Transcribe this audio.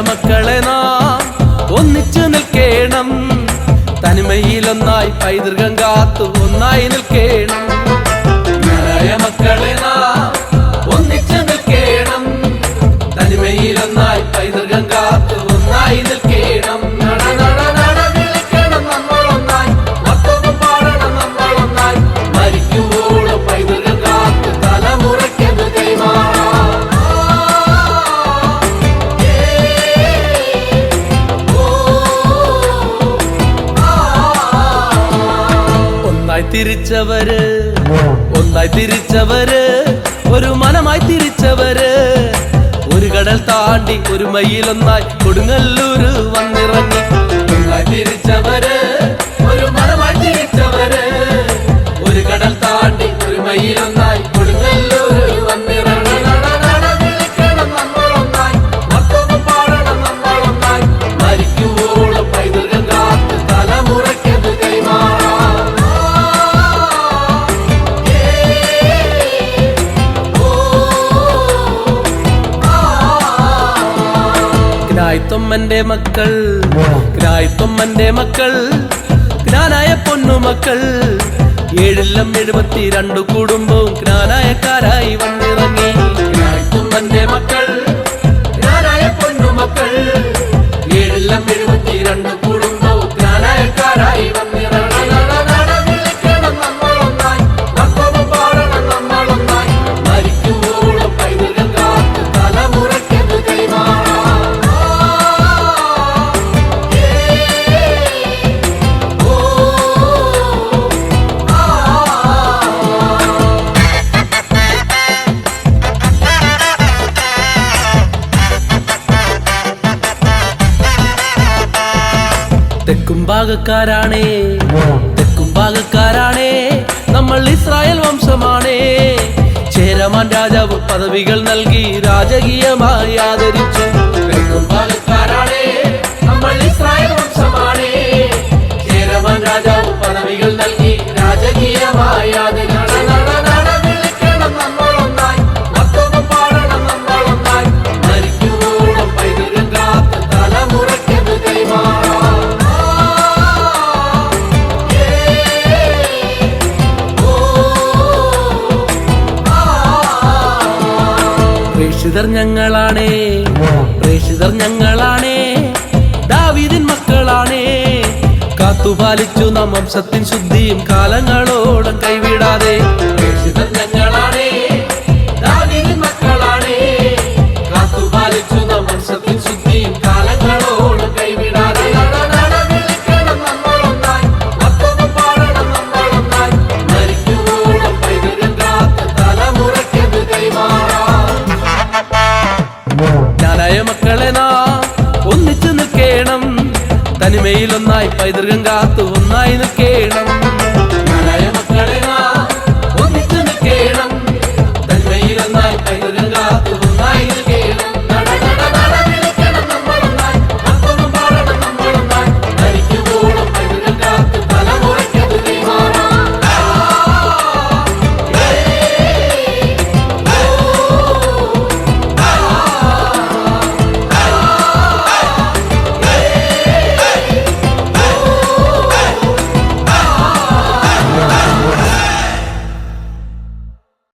മക്കളെ നാം ഒന്നിച്ചു നിൽക്കേണം. തനിമയിലൊന്നായി പൈതൃകം കാത്തു ഒന്നായി നിൽക്കേണം. തിരിച്ചവര്. ഒന്നായി തിരിച്ചവര് ഒരു മനമായി തിരിച്ചവര്. ഒരു കടൽ താണ്ടി ഒരു മയിലൊന്നായി കൊടുങ്ങല്ലൂര് വന്നിറങ്ങി. ഗ്നായ്ത്തൊമ്മന്റെ മക്കൾ ഗ്നായ്ത്തൊമ്മന്റെ മക്കൾ ക്രാനായ പൊന്നുമക്കൾ ഏഴെല്ലാം എഴുപത്തി രണ്ടു കുടുംബവും ക്രാനായക്കാരായി വന്നിറങ്ങി. തെക്കും ഭാഗക്കാരാണേ. തെക്കും ഭാഗക്കാരാണേ. നമ്മൾ ഇസ്രായേൽ വംശമാണേ. ചേരമാൻ രാജാവ് പദവികൾ നൽകി രാജകീയമായി ആദരിച്ചു. തെക്കും നമ്മൾ ഇസ്രായേൽ വംശമാണേ. ചേരമാൻ രാജാവ് പദവികൾ നൽകി രാജകീയമായി ആദരിച്ചു. പ്രേക്ഷിതർ ഞങ്ങളാണേ. പ്രേഷിതർ ഞങ്ങളാണേ. ദാവീദിൻ മക്കളാണേ. കാത്തുപാലിച്ചു നാം വംശത്തിൻ ശുദ്ധിയും കാലങ്ങളോളം കൈവിടാതെ. മക്കളെ നാ ഒന്നിച്ചു നിൽക്കേണം. തനിമയിലൊന്നായി പൈതൃകം കാത്തു ഒന്നായി നിൽക്കേ